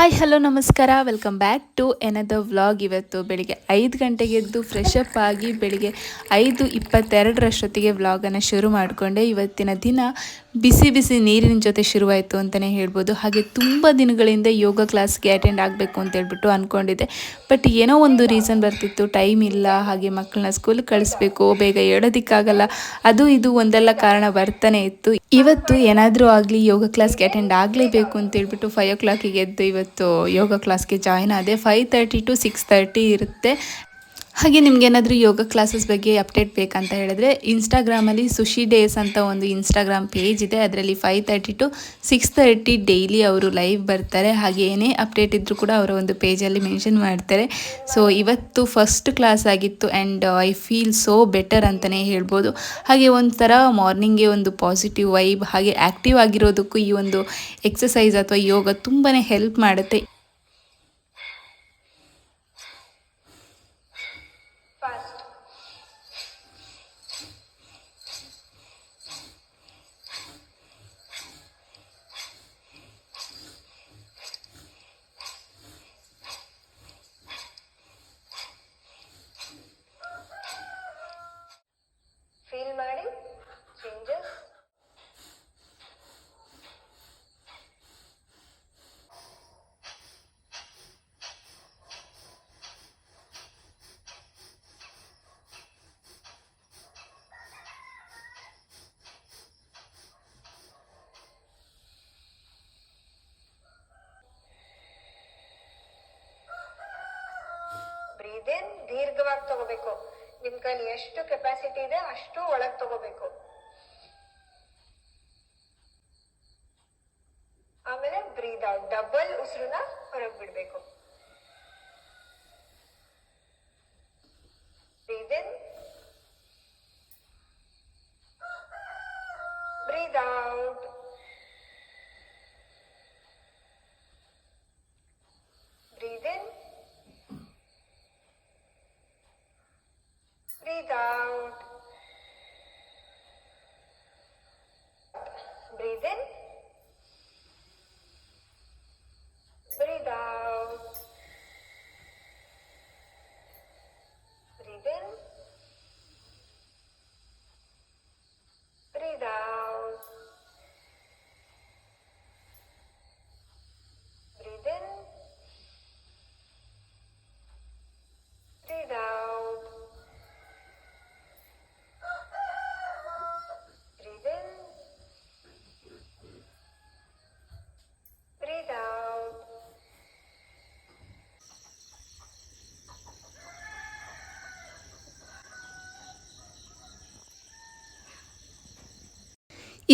Hi, hello, ನಮಸ್ಕಾರ. Welcome back to another vlog ಇವತ್ತು ಬೆಳಿಗ್ಗೆ ಐದು ಗಂಟೆಗೆ ಎದ್ದು ಫ್ರೆಶ್ ಅಪ್ ಆಗಿ ಬೆಳಿಗ್ಗೆ ಐದು ಇಪ್ಪತ್ತೆರಡರಷ್ಟೊತ್ತಿಗೆ ವ್ಲಾಗನ್ನು ಶುರು ಮಾಡಿಕೊಂಡೆ. ಇವತ್ತಿನ ದಿನ ಬಿಸಿ ಬಿಸಿ ನೀರಿನ ಜೊತೆ ಶುರುವಾಯಿತು ಅಂತಲೇ ಹೇಳ್ಬೋದು. ಹಾಗೆ ತುಂಬ ದಿನಗಳಿಂದ ಯೋಗ ಕ್ಲಾಸ್ಗೆ ಅಟೆಂಡ್ ಆಗಬೇಕು ಅಂತ ಹೇಳ್ಬಿಟ್ಟು ಅಂದ್ಕೊಂಡಿದ್ದೆ ಬಟ್ ಏನೋ ಒಂದು ರೀಸನ್ ಬರ್ತಿತ್ತು. ಟೈಮ್ ಇಲ್ಲ. ಹಾಗೆ ಮಕ್ಕಳನ್ನ ಸ್ಕೂಲ್ ಕಳಿಸ್ಬೇಕು. ಬೇಗ ಹೇಳೋದಕ್ಕಾಗಲ್ಲ ಅದು ಇದು ಒಂದೆಲ್ಲ ಕಾರಣ ಬರ್ತಾನೆ ಇತ್ತು. ಇವತ್ತು ಏನಾದರೂ ಆಗಲಿ ಯೋಗ ಕ್ಲಾಸ್ಗೆ ಅಟೆಂಡ್ ಆಗಲೇಬೇಕು ಅಂತ ಹೇಳ್ಬಿಟ್ಟು ಫೈವ್ ಓ ಕ್ಲಾಕಿಗೆ ಎದ್ದು ಇವತ್ತು ಯೋಗ ಕ್ಲಾಸ್ಗೆ ಜಾಯ್ನ್ ಆದೆ five thirty to six thirty ಇರುತ್ತೆ. ಹಾಗೆ ನಿಮ್ಗೆ ಏನಾದರೂ ಯೋಗ ಕ್ಲಾಸಸ್ ಬಗ್ಗೆ ಅಪ್ಡೇಟ್ ಬೇಕಂತ ಹೇಳಿದ್ರೆ ಇನ್ಸ್ಟಾಗ್ರಾಮಲ್ಲಿ ಸುಶಿ ಡೇಸ್ ಅಂತ ಒಂದು ಇನ್ಸ್ಟಾಗ್ರಾಮ್ ಪೇಜ್ ಇದೆ. ಅದರಲ್ಲಿ five thirty to six thirty daily ಅವರು ಲೈವ್ ಬರ್ತಾರೆ. ಹಾಗೆ ಏನೇ ಅಪ್ಡೇಟ್ ಇದ್ದರೂ ಕೂಡ ಅವರ ಒಂದು ಪೇಜಲ್ಲಿ ಮೆನ್ಷನ್ ಮಾಡ್ತಾರೆ. ಸೊ ಇವತ್ತು ಫಸ್ಟ್ ಕ್ಲಾಸ್ ಆಗಿತ್ತು and I feel so better ಅಂತಲೇ ಹೇಳ್ಬೋದು. ಹಾಗೆ ಒಂಥರ ಮಾರ್ನಿಂಗೇ ಒಂದು ಪಾಸಿಟಿವ್ ವೈಬ್ ಹಾಗೆ ಆ್ಯಕ್ಟಿವ್ ಆಗಿರೋದಕ್ಕೂ ಈ ಒಂದು ಎಕ್ಸಸೈಸ್ ಅಥವಾ ಯೋಗ ತುಂಬಾ ಹೆಲ್ಪ್ ಮಾಡುತ್ತೆ fast ಫೀಲ್ ಮಾಡಿ ಚೇಂಜಸ್ ಬ್ರೀದ್ ಇನ್ ದೀರ್ಘವಾಗಿ ತಗೋಬೇಕು. ನಿಮ್ ಕೈಲಿ ಎಷ್ಟು ಕೆಪಾಸಿಟಿ ಇದೆ ಅಷ್ಟು ಒಳಗ್ ತಗೋಬೇಕು. ಆಮೇಲೆ ಬ್ರೀದ್ ಔಟ್ ಡಬಲ್ ಉಸಿರನ್ನ ಹೊರಗ್ ಬಿಡ್ಬೇಕು. Breathe in breathe out see that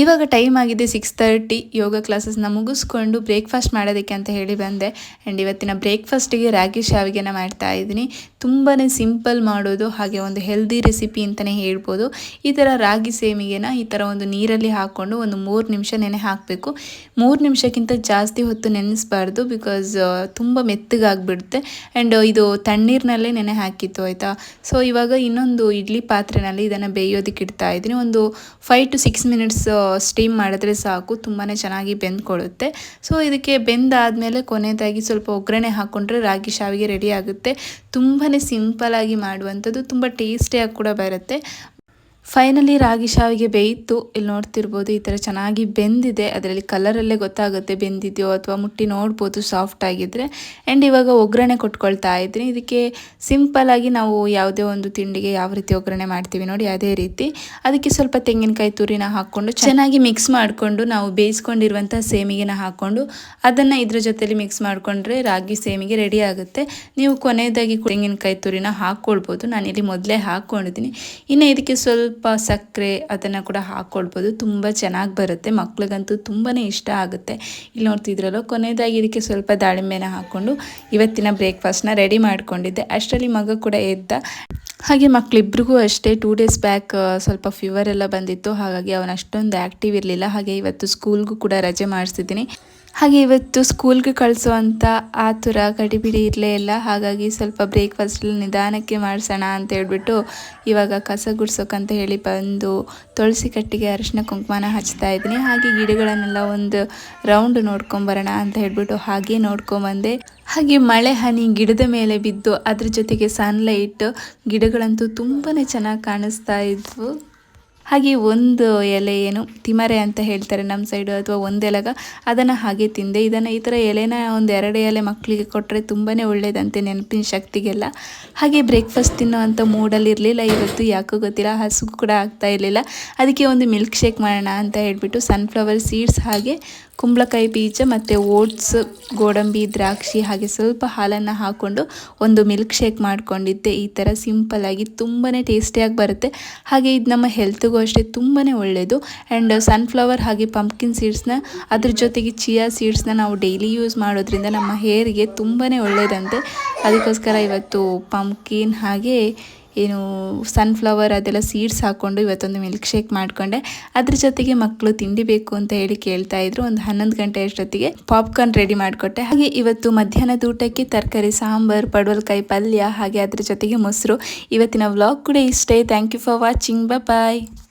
ಇವಾಗ ಟೈಮ್ ಆಗಿದೆ ಸಿಕ್ಸ್ ತರ್ಟಿ ಯೋಗ ಕ್ಲಾಸಸ್ನ ಮುಗಿಸ್ಕೊಂಡು ಬ್ರೇಕ್ಫಾಸ್ಟ್ ಮಾಡೋದಕ್ಕೆ ಅಂತ ಹೇಳಿ ಬಂದೆ. ಆ್ಯಂಡ್ ಇವತ್ತಿನ ಬ್ರೇಕ್ಫಾಸ್ಟಿಗೆ ರಾಗಿ ಶಾವಿಗೆನ ಮಾಡ್ತಾ ಇದ್ದೀನಿ. ತುಂಬಾ ಸಿಂಪಲ್ ಮಾಡೋದು, ಹಾಗೆ ಒಂದು ಹೆಲ್ದಿ ರೆಸಿಪಿ ಅಂತಲೇ ಹೇಳ್ಬೋದು. ಈ ಥರ ರಾಗಿ ಸೇಮಿಗೆನ ಈ ಥರ ಒಂದು ನೀರಲ್ಲಿ ಹಾಕ್ಕೊಂಡು ಒಂದು ಮೂರು ನಿಮಿಷ ನೆನೆ ಹಾಕಬೇಕು. ಮೂರು ನಿಮಿಷಕ್ಕಿಂತ ಜಾಸ್ತಿ ಹೊತ್ತು ನೆನೆಸ್ಬಾರ್ದು ಬಿಕಾಸ್ ತುಂಬ ಮೆತ್ತಗಾಗ್ಬಿಡುತ್ತೆ. ಆ್ಯಂಡ್ ಇದು ತಣ್ಣೀರಿನಲ್ಲೇ ನೆನೆ ಹಾಕಿತ್ತು, ಆಯಿತಾ? ಸೊ ಇವಾಗ ಇನ್ನೊಂದು ಇಡ್ಲಿ ಪಾತ್ರೆನಲ್ಲಿ ಇದನ್ನು ಬೇಯೋದಕ್ಕೆ ಇಡ್ತಾ ಇದ್ದೀನಿ. ಒಂದು five to six minutes steam ಮಾಡಿದ್ರೆ ಸಾಕು ತುಂಬಾ ಚೆನ್ನಾಗಿ ಬೆಂದ್ಕೊಳ್ಳುತ್ತೆ. ಸೊ ಇದಕ್ಕೆ ಬೆಂದಾದಮೇಲೆ ಕೊನೆಯದಾಗಿ ಸ್ವಲ್ಪ ಒಗ್ಗರಣೆ ಹಾಕ್ಕೊಂಡ್ರೆ ರಾಗಿ ಶಾವಿಗೆ ರೆಡಿ ಆಗುತ್ತೆ. ತುಂಬಾ ಸಿಂಪಲಾಗಿ ಮಾಡುವಂಥದ್ದು, ತುಂಬ ಟೇಸ್ಟಿಯಾಗಿ ಕೂಡ ಬರುತ್ತೆ. ಫೈನಲಿ ರಾಗಿ ಶಾವಿಗೆ ಬೇಯಿತ್ತು ಇಲ್ಲಿ ನೋಡ್ತಿರ್ಬೋದು, ಈ ಥರ ಚೆನ್ನಾಗಿ ಬೆಂದಿದೆ. ಅದರಲ್ಲಿ ಕಲರಲ್ಲೇ ಗೊತ್ತಾಗುತ್ತೆ ಬೆಂದಿದೆಯೋ ಅಥವಾ ಮುಟ್ಟಿ ನೋಡ್ಬೋದು ಸಾಫ್ಟ್ ಆಗಿದ್ರೆ. ಆ್ಯಂಡ್ ಇವಾಗ ಒಗ್ಗರಣೆ ಕೊಟ್ಕೊಳ್ತಾ ಇದ್ದೀನಿ. ಇದಕ್ಕೆ ಸಿಂಪಲಾಗಿ ನಾವು ಯಾವುದೇ ಒಂದು ತಿಂಡಿಗೆ ಯಾವ ರೀತಿ ಒಗ್ಗರಣೆ ಮಾಡ್ತೀವಿ ನೋಡಿ, ಅದೇ ರೀತಿ. ಅದಕ್ಕೆ ಸ್ವಲ್ಪ ತೆಂಗಿನಕಾಯಿ ತುರಿನ ಹಾಕ್ಕೊಂಡು ಚೆನ್ನಾಗಿ ಮಿಕ್ಸ್ ಮಾಡಿಕೊಂಡು ನಾವು ಬೇಯಿಸ್ಕೊಂಡಿರುವಂಥ ಸೇಮಿಗೆನ ಹಾಕ್ಕೊಂಡು ಅದನ್ನು ಇದ್ರ ಜೊತೆಯಲ್ಲಿ ಮಿಕ್ಸ್ ಮಾಡಿಕೊಂಡ್ರೆ ರಾಗಿ ಸೇಮಿಗೆ ರೆಡಿ ಆಗುತ್ತೆ. ನೀವು ಕೊನೆಯದಾಗಿ ತೆಂಗಿನಕಾಯಿ ತುರಿನ ಹಾಕ್ಕೊಳ್ಬೋದು. ನಾನಿಲ್ಲಿ ಮೊದಲೇ ಹಾಕ್ಕೊಂಡಿದ್ದೀನಿ. ಇನ್ನು ಇದಕ್ಕೆ ಸ್ವಲ್ಪ ಸಕ್ಕರೆ ಅದನ್ನು ಕೂಡ ಹಾಕ್ಕೊಳ್ಬೋದು ತುಂಬ ಚೆನ್ನಾಗಿ ಬರುತ್ತೆ. ಮಕ್ಳಿಗಂತೂ ತುಂಬಾ ಇಷ್ಟ ಆಗುತ್ತೆ. ಇಲ್ಲಿ ನೋಡ್ತಿದ್ರಲ್ಲೋ ಕೊನೆಯದಾಗಿ ಇದಕ್ಕೆ ಸ್ವಲ್ಪ ದಾಳಿಂಬೆನ ಹಾಕ್ಕೊಂಡು ಇವತ್ತಿನ ಬ್ರೇಕ್ಫಾಸ್ಟ್ನ ರೆಡಿ ಮಾಡಿಕೊಂಡಿದ್ದೆ. ಅಷ್ಟರಲ್ಲಿ ಮಗ ಕೂಡ ಎದ್ದ. ಹಾಗೆ ಮಕ್ಕಳಿಬ್ರಿಗೂ ಅಷ್ಟೇ ಟೂ ಡೇಸ್ ಬ್ಯಾಕ್ ಸ್ವಲ್ಪ ಫೀವರ್ ಎಲ್ಲ ಬಂದಿತ್ತು. ಹಾಗಾಗಿ ಅವನು ಅಷ್ಟೊಂದು ಆ್ಯಕ್ಟಿವ್ ಇರಲಿಲ್ಲ. ಹಾಗೆ ಇವತ್ತು ಸ್ಕೂಲ್ಗೂ ಕೂಡ ರಜೆ ಮಾಡಿಸಿದ್ದೀನಿ. ಹಾಗೆ ಇವತ್ತು ಸ್ಕೂಲ್ಗೆ ಕಳಿಸುವಂಥ ಆತುರ ಗಡಿಬಿಡಿ ಇರಲೇ ಇಲ್ಲ. ಹಾಗಾಗಿ ಸ್ವಲ್ಪ ಬ್ರೇಕ್ಫಾಸ್ಟ್ ನಿಧಾನಕ್ಕೆ ಮಾಡಿಸೋಣ ಅಂತ ಹೇಳ್ಬಿಟ್ಟು ಇವಾಗ ಕಸ ಗುಡ್ಸೋಕಂತ ಹೇಳಿ ಬಂದು ತುಳಸಿ ಕಟ್ಟಿಗೆ ಅರಿಶಿನ ಕುಂಕುಮನ ಹಚ್ತಾ ಇದ್ದೀನಿ. ಹಾಗೆ ಗಿಡಗಳನ್ನೆಲ್ಲ ಒಂದು ರೌಂಡ್ ನೋಡ್ಕೊಂಬರೋಣ ಅಂತ ಹೇಳ್ಬಿಟ್ಟು ಹಾಗೆ ನೋಡ್ಕೊಂಬಂದೆ. ಹಾಗೆ ಮಳೆ, ಹನಿ ಗಿಡದ ಮೇಲೆ ಬಿದ್ದು ಅದ್ರ ಜೊತೆಗೆ ಸನ್ಲೈಟ್ ಗಿಡಗಳಂತೂ ತುಂಬಾ ಚೆನ್ನಾಗಿ ಕಾಣಿಸ್ತಾ ಇದ್ವು. ಹಾಗೆ ಒಂದು ಎಲೆ ಏನು ತಿಮರೆ ಅಂತ ಹೇಳ್ತಾರೆ ನಮ್ಮ ಸೈಡು ಅಥವಾ ಒಂದು ಎಲೆಗ, ಅದನ್ನು ಹಾಗೆ ತಿಂದೆ. ಇದನ್ನು ಈ ಥರ ಎಲೆನ ಒಂದು ಎರಡು ಎಲೆ ಮಕ್ಕಳಿಗೆ ಕೊಟ್ಟರೆ ತುಂಬಾ ಒಳ್ಳೆಯದಂತೆ ನೆನಪಿನ ಶಕ್ತಿಗೆಲ್ಲ. ಹಾಗೆ ಬ್ರೇಕ್ಫಾಸ್ಟ್ ತಿನ್ನೋವಂಥ ಮೂಡಲ್ಲಿ ಇರಲಿಲ್ಲ. ಇವತ್ತು ಯಾಕೋ ಗೊತ್ತಿಲ್ಲ, ಹಸುಗು ಕೂಡ ಆಗ್ತಾ ಇರಲಿಲ್ಲ. ಅದಕ್ಕೆ ಒಂದು ಮಿಲ್ಕ್ ಶೇಕ್ ಮಾಡೋಣ ಅಂತ ಹೇಳಿಬಿಟ್ಟು ಸನ್ಫ್ಲವರ್ ಸೀಡ್ಸ್ ಹಾಗೆ ಕುಂಬಳಕಾಯಿ ಬೀಜ ಮತ್ತು ಓಟ್ಸ್ ಗೋಡಂಬಿ, ದ್ರಾಕ್ಷಿ ಹಾಗೆ ಸ್ವಲ್ಪ ಹಾಲನ್ನು ಹಾಕ್ಕೊಂಡು ಒಂದು ಮಿಲ್ಕ್ ಶೇಕ್ ಮಾಡಿಕೊಂಡಿದ್ದೆ. ಈ ಥರ ಸಿಂಪಲ್ಲಾಗಿ ತುಂಬಾ ಟೇಸ್ಟಿಯಾಗಿ ಬರುತ್ತೆ. ಹಾಗೆ ಇದು ನಮ್ಮ ಹೆಲ್ತ್ಗೂ ಅಷ್ಟೇ ತುಂಬಾ ಒಳ್ಳೆಯದು ಆ್ಯಂಡ್ ಸನ್ಫ್ಲವರ್ ಹಾಗೆ ಪಂಪ್ಕಿನ್ ಸೀಡ್ಸ್ನ ಅದ್ರ ಜೊತೆಗೆ ಚಿಯಾ ಸೀಡ್ಸ್ನ ನಾವು ಡೈಲಿ ಯೂಸ್ ಮಾಡೋದ್ರಿಂದ ನಮ್ಮ ಹೇರಿಗೆ ತುಂಬಾ ಒಳ್ಳೆಯದಂತೆ ಅದಕ್ಕೋಸ್ಕರ ಇವತ್ತು ಪಂಪ್ಕಿನ್ ಹಾಗೆ ಏನು ಸನ್ಫ್ಲವರ್ ಅದೆಲ್ಲ ಸೀಡ್ಸ್ ಹಾಕ್ಕೊಂಡು ಇವತ್ತೊಂದು ಮಿಲ್ಕ್ ಶೇಕ್ ಮಾಡಿಕೊಂಡೆ. ಅದ್ರ ಜೊತೆಗೆ ಮಕ್ಕಳು ತಿಂಡಿ ಬೇಕು ಅಂತ ಹೇಳಿ ಕೇಳ್ತಾ ಇದ್ರು. ಒಂದು ಹನ್ನೊಂದು ಗಂಟೆ ಅಷ್ಟೊತ್ತಿಗೆ ಪಾಪ್ಕಾರ್ನ್ ರೆಡಿ ಮಾಡಿಕೊಟ್ಟೆ. ಹಾಗೆ ಇವತ್ತು ಮಧ್ಯಾಹ್ನದ ಊಟಕ್ಕೆ ತರಕಾರಿ, ಸಾಂಬಾರ್, ಪಡವಲ್ಕಾಯಿ, ಪಲ್ಯ ಹಾಗೆ ಅದ್ರ ಜೊತೆಗೆ ಮೊಸರು. ಇವತ್ತಿನ ವ್ಲಾಗ್ ಕೂಡ ಇಷ್ಟೇ. Thank you for watching bye